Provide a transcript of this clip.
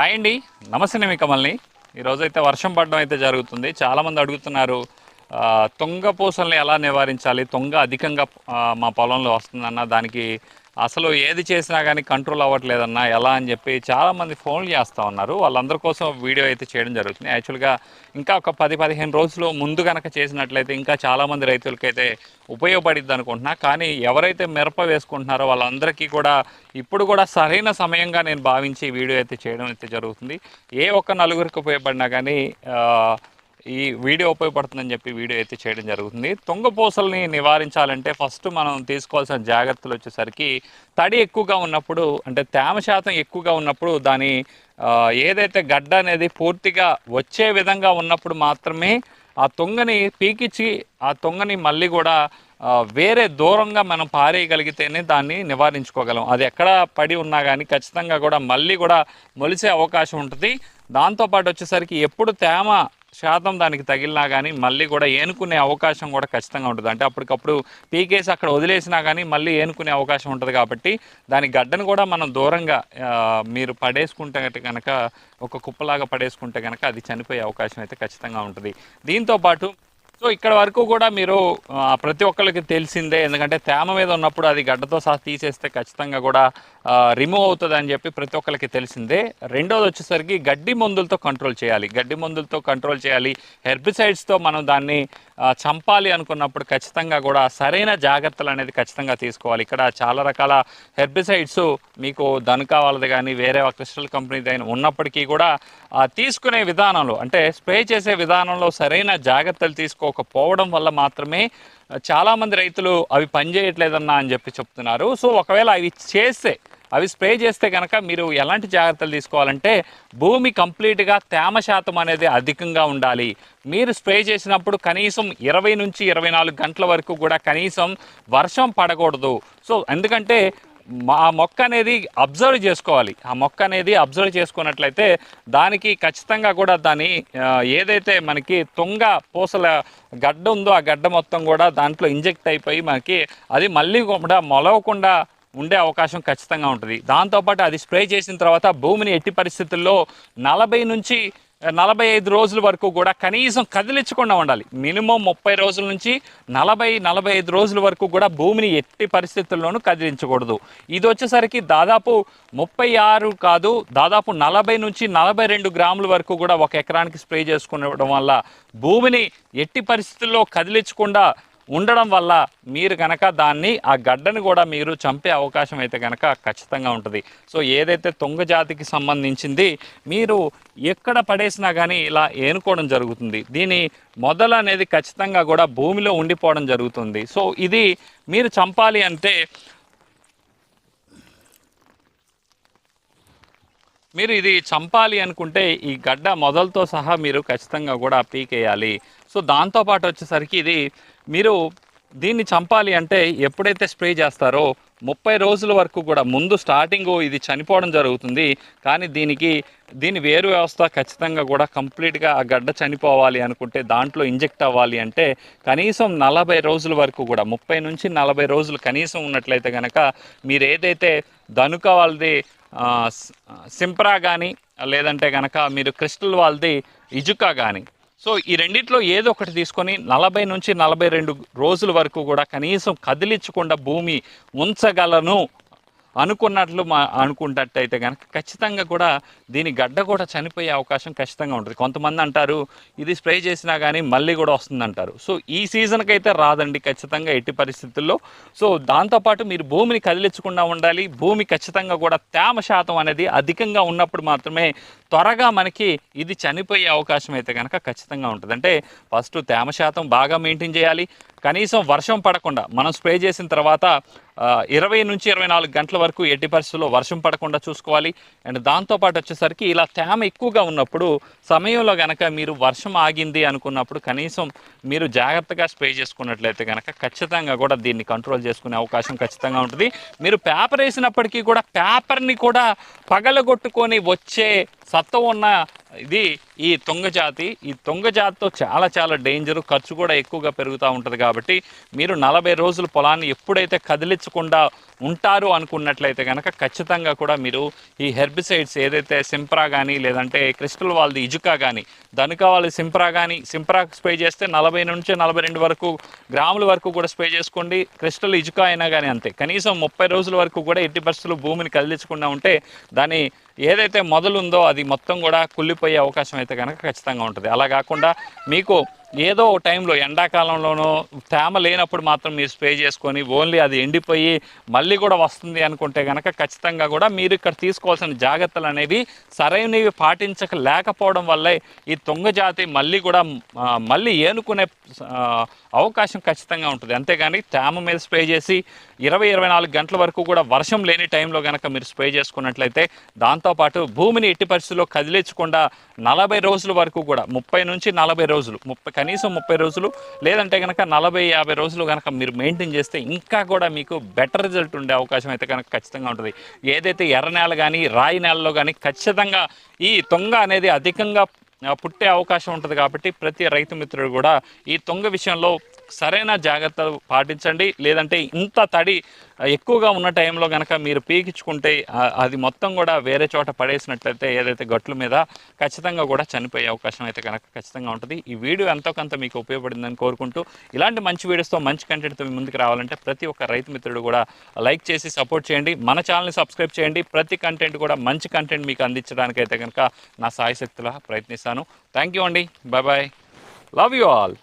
Hi అండి. నమస్తే మీ కమల్ని. ఈరోజు అయితే వర్షం పడడం అయితే జరుగుతుంది. చాలామంది అడుగుతున్నారు తొంగ పూసల్ని ఎలా నివారించాలి? తొంగ అధికంగా మా పొలంలో వస్తుందన్న దానికి అసలు ఏది చేసినా కానీ కంట్రోల్ అవ్వట్లేదన్నా ఎలా అని చెప్పి చాలామంది ఫోన్లు చేస్తూ ఉన్నారు. వాళ్ళందరి కోసం వీడియో అయితే చేయడం జరుగుతుంది. యాక్చువల్గా ఇంకా ఒక పది పదిహేను రోజులు ముందు కనుక చేసినట్లయితే ఇంకా చాలామంది రైతులకైతే ఉపయోగపడిద్ది అనుకుంటున్నా. కానీ ఎవరైతే మిరప వేసుకుంటున్నారో వాళ్ళందరికీ కూడా ఇప్పుడు కూడా సరైన సమయంగా నేను భావించి వీడియో అయితే చేయడం అయితే జరుగుతుంది. ఏ ఒక్క నలుగురికి ఉపయోగపడినా కానీ ఈ వీడియో ఉపయోగపడుతుందని చెప్పి వీడియో అయితే చేయడం జరుగుతుంది. తుంగపూసల్ని నివారించాలంటే ఫస్ట్ మనం తీసుకోవాల్సిన జాగ్రత్తలు వచ్చేసరికి తడి ఎక్కువగా ఉన్నప్పుడు అంటే తేమ శాతం ఎక్కువగా ఉన్నప్పుడు దాని ఏదైతే గడ్డ అనేది పూర్తిగా వచ్చే విధంగా ఉన్నప్పుడు మాత్రమే ఆ తొంగని పీకిచ్చి ఆ తొంగని మళ్ళీ కూడా వేరే దూరంగా మనం పారేయగలిగితేనే దాన్ని నివారించుకోగలం. అది ఎక్కడ పడి ఉన్నా కానీ ఖచ్చితంగా కూడా మళ్ళీ కూడా మొలిసే అవకాశం ఉంటుంది. దాంతోపాటు వచ్చేసరికి ఎప్పుడు తేమ శాతం దానికి తగిలినా కానీ మళ్ళీ కూడా ఏనుకునే అవకాశం కూడా ఖచ్చితంగా ఉంటుంది. అంటే అప్పటికప్పుడు పీకేసి అక్కడ వదిలేసినా కానీ మళ్ళీ ఏనుకునే అవకాశం ఉంటుంది కాబట్టి దాని గడ్డను కూడా మనం దూరంగా మీరు పడేసుకుంటే కనుక ఒక కుప్పలాగా పడేసుకుంటే కనుక అది చనిపోయే అవకాశం అయితే ఖచ్చితంగా ఉంటుంది. దీంతోపాటు సో ఇక్కడ వరకు కూడా మీరు ప్రతి ఒక్కరికి తెలిసిందే. ఎందుకంటే తేమ మీద ఉన్నప్పుడు అది గడ్డతో సహా తీసేస్తే ఖచ్చితంగా కూడా రిమూవ్ అవుతుంది అని చెప్పి ప్రతి ఒక్కరికి తెలిసిందే. రెండోది వచ్చేసరికి గడ్డి మందులతో కంట్రోల్ చేయాలి. గడ్డి మందులతో కంట్రోల్ చేయాలి. హెర్బిసైడ్స్తో మనం దాన్ని చంపాలి అనుకున్నప్పుడు ఖచ్చితంగా కూడా సరైన జాగ్రత్తలు అనేది ఖచ్చితంగా తీసుకోవాలి. ఇక్కడ చాలా రకాల హెర్బిసైడ్స్ మీకు ధనుకా వాళ్ళది కానీ వేరే క్రిస్టల్ కంపెనీది అయినా ఉన్నప్పటికీ కూడా తీసుకునే విధానంలో అంటే స్ప్రే చేసే విధానంలో సరైన జాగ్రత్తలు పోవడం వల్ల మాత్రమే చాలామంది రైతులు అవి పనిచేయట్లేదన్నా అని చెప్పి చెప్తున్నారు. సో ఒకవేళ అవి చేస్తే అవి స్ప్రే చేస్తే కనుక మీరు ఎలాంటి జాగ్రత్తలు తీసుకోవాలంటే భూమి కంప్లీట్గా తేమ శాతం అనేది అధికంగా ఉండాలి. మీరు స్ప్రే చేసినప్పుడు కనీసం ఇరవై నుంచి ఇరవై నాలుగు గంటల వరకు కూడా కనీసం వర్షం పడకూడదు. సో ఎందుకంటే ఆ మొక్క అనేది అబ్జర్వ్ చేసుకోవాలి. ఆ మొక్క అనేది అబ్జర్వ్ చేసుకున్నట్లయితే దానికి ఖచ్చితంగా కూడా దాని ఏదైతే మనకి తుంగ పూసల గడ్డ ఉందో ఆ గడ్డ మొత్తం కూడా దాంట్లో ఇంజెక్ట్ అయిపోయి మనకి అది మళ్ళీ కూడా మొలవకుండా ఉండే అవకాశం ఖచ్చితంగా ఉంటుంది. దాంతోపాటు అది స్ప్రే చేసిన తర్వాత భూమిని ఎట్టి పరిస్థితుల్లో నలభై నుంచి నలభై ఐదు రోజుల వరకు కూడా కనీసం కదిలించకుండా ఉండాలి. మినిమం ముప్పై రోజుల నుంచి నలభై నలభై ఐదు రోజుల వరకు కూడా భూమిని ఎట్టి పరిస్థితుల్లోనూ కదిలించకూడదు. ఇది వచ్చేసరికి దాదాపు ముప్పై ఆరు కాదు దాదాపు నలభై నుంచి నలభై రెండు గ్రాముల వరకు కూడా ఒక ఎకరానికి స్ప్రే చేసుకునడం వల్ల భూమిని ఎట్టి పరిస్థితుల్లో కదిలించకుండా ఉండడం వల్ల మీరు కనుక దాన్ని ఆ గడ్డను కూడా మీరు చంపే అవకాశం అయితే కనుక ఖచ్చితంగా ఉంటుంది. సో ఏదైతే తొంగ జాతికి సంబంధించింది మీరు ఎక్కడ పడేసినా కానీ ఇలా ఏనుకోవడం జరుగుతుంది. దీని మొదలు అనేది ఖచ్చితంగా కూడా భూమిలో ఉండిపోవడం జరుగుతుంది. సో ఇది మీరు చంపాలి అంటే మీరు ఇది చంపాలి అనుకుంటే ఈ గడ్డ మొదలతో సహా మీరు ఖచ్చితంగా కూడా పీకేయాలి. సో దాంతోపాటు వచ్చేసరికి ఇది మీరు దీన్ని చంపాలి అంటే ఎప్పుడైతే స్ప్రే చేస్తారో ముప్పై రోజుల వరకు కూడా ముందు స్టార్టింగ్ ఇది చనిపోవడం జరుగుతుంది. కానీ దీనికి దీని వేరు వ్యవస్థ ఖచ్చితంగా కూడా కంప్లీట్గా ఆ గడ్డ చనిపోవాలి అనుకుంటే దాంట్లో ఇంజెక్ట్ అవ్వాలి అంటే కనీసం నలభై రోజుల వరకు కూడా ముప్పై నుంచి నలభై రోజులు కనీసం ఉన్నట్లయితే కనుక మీరు ఏదైతే ధనుక వాళ్ళది సింప్రా కానీ లేదంటే కనుక మీరు క్రిస్టల్ వాళ్ళది ఇజుకా కానీ సో ఈ రెండిట్లో ఏదో ఒకటి తీసుకొని నలభై నుంచి నలభై రెండు రోజుల వరకు కూడా కనీసం కదిలించకుండా భూమి ఉంచగలను. అనుకున్నట్లు మా అనుకున్నట్టయితే కనుక ఖచ్చితంగా కూడా దీని గడ్డ కూడా చనిపోయే అవకాశం ఖచ్చితంగా ఉంటుంది. కొంతమంది అంటారు ఇది స్ప్రే చేసినా కానీ మళ్ళీ కూడా వస్తుంది అంటారు సో ఈ సీజన్కి అయితే రాదండి ఖచ్చితంగా ఎట్టి పరిస్థితుల్లో. సో దాంతోపాటు మీరు భూమిని కదిలించకుండా ఉండాలి. భూమి ఖచ్చితంగా కూడా తేమ శాతం అనేది అధికంగా ఉన్నప్పుడు మాత్రమే త్వరగా మనకి ఇది చనిపోయే అవకాశం అయితే కనుక ఖచ్చితంగా ఉంటుంది. అంటే ఫస్ట్ తేమ శాతం బాగా మెయింటైన్ చేయాలి. కనీసం వర్షం పడకుండా మనం స్ప్రే చేసిన తర్వాత ఇరవై నుంచి ఇరవై నాలుగు గంటల వరకు ఎట్టి పరిస్థితుల్లో వర్షం పడకుండా చూసుకోవాలి. అండ్ దాంతోపాటు వచ్చేసరికి ఇలా తేమ ఎక్కువగా ఉన్నప్పుడు సమయంలో కనుక మీరు వర్షం ఆగింది అనుకున్నప్పుడు కనీసం మీరు జాగ్రత్తగా స్ప్రే చేసుకున్నట్లయితే కనుక ఖచ్చితంగా కూడా దీన్ని కంట్రోల్ చేసుకునే అవకాశం ఖచ్చితంగా ఉంటుంది. మీరు పేపర్ వేసినప్పటికీ కూడా పేపర్ని కూడా పగలగొట్టుకొని వచ్చే సత్వం ఉన్న ఇది ఈ తొంగజాతి ఈ తొంగజాతితో చాలా చాలా డేంజర్. ఖర్చు కూడా ఎక్కువగా పెరుగుతూ ఉంటుంది కాబట్టి మీరు నలభై రోజుల పొలాన్ని ఎప్పుడైతే కదిలించకుండా ఉంటారు అనుకున్నట్లయితే కనుక ఖచ్చితంగా కూడా మీరు ఈ హెర్బిసైడ్స్ ఏదైతే సింప్రా కానీ లేదంటే క్రిస్టల్ వాళ్ళది ఇజుకా కానీ దనుక వాళ్ళది సింప్రా కానీ సింప్రా స్ప్రే చేస్తే నలభై నుంచి నలభై రెండు వరకు గ్రాముల వరకు కూడా స్ప్రే చేసుకోండి. క్రిస్టల్ ఇజుకా అయినా కానీ అంతే. కనీసం ముప్పై రోజుల వరకు కూడా ఎట్టి పరిస్థితులు భూమిని కదిలించకుండా ఉంటే దాని ఏదైతే మొదలుందో అది మొత్తం కూడా కుళ్ళిపోయే అవకాశం అయితే కనుక ఖచ్చితంగా ఉంటుంది. అలా కాకుండా మీకు ఏదో ఒక టైంలో ఎండాకాలంలోనో తేమ లేనప్పుడు మాత్రం మీరు స్ప్రే చేసుకొని ఓన్లీ అది ఎండిపోయి మళ్ళీ కూడా వస్తుంది అనుకుంటే కనుక ఖచ్చితంగా కూడా మీరు ఇక్కడ తీసుకోవాల్సిన జాగ్రత్తలు అనేవి సరైనవి పాటించక లేకపోవడం వల్లే ఈ తొంగ జాతి మళ్ళీ కూడా మళ్ళీ ఏనుకునే అవకాశం ఖచ్చితంగా ఉంటుంది. అంతేగాని ట్యామ్ మీద స్ప్రే చేసి ఇరవై ఇరవై నాలుగు గంటల వరకు కూడా వర్షం లేని టైంలో కనుక మీరు స్ప్రే చేసుకున్నట్లయితే దాంతోపాటు భూమిని ఎట్టి పరిస్థితుల్లో కదిలించకుండా నలభై రోజుల వరకు కూడా ముప్పై నుంచి నలభై రోజులు ముప్పై కనీసం ముప్పై రోజులు లేదంటే కనుక నలభై యాభై రోజులు కనుక మీరు మెయింటైన్ చేస్తే ఇంకా కూడా మీకు బెటర్ రిజల్ట్ ఉండే అవకాశం అయితే కనుక ఖచ్చితంగా ఉంటుంది. ఏదైతే ఎర్ర నేల కానీ రాయి నేలలో కానీ ఖచ్చితంగా ఈ తొంగ అనేది అధికంగా పుట్టే అవకాశం ఉంటుంది కాబట్టి ప్రతి రైతు మిత్రుడు కూడా ఈ తొంగ విషయంలో సరైన జాగ్రత్తలు పాటించండి. లేదంటే ఇంత తడి ఎక్కువగా ఉన్న టైంలో కనుక మీరు పీకించుకుంటే అది మొత్తం కూడా వేరే చోట పడేసినట్లయితే ఏదైతే గట్ల మీద ఖచ్చితంగా కూడా చనిపోయే అవకాశం అయితే కనుక ఖచ్చితంగా ఉంటుంది. ఈ వీడియో ఎంతో కొంత మీకు ఉపయోగపడిందని కోరుకుంటూ ఇలాంటి మంచి వీడియోస్తో మంచి కంటెంట్తో మీ ముందుకు రావాలంటే ప్రతి ఒక్క రైతు మిత్రుడు కూడా లైక్ చేసి సపోర్ట్ చేయండి. మన ఛానల్ని సబ్స్క్రైబ్ చేయండి. ప్రతి కంటెంట్ కూడా మంచి కంటెంట్ మీకు అందించడానికి అయితే కనుక నా సాయశక్తులా ప్రయత్నిస్తాను. థ్యాంక్ యూ అండి. Bye bye love you all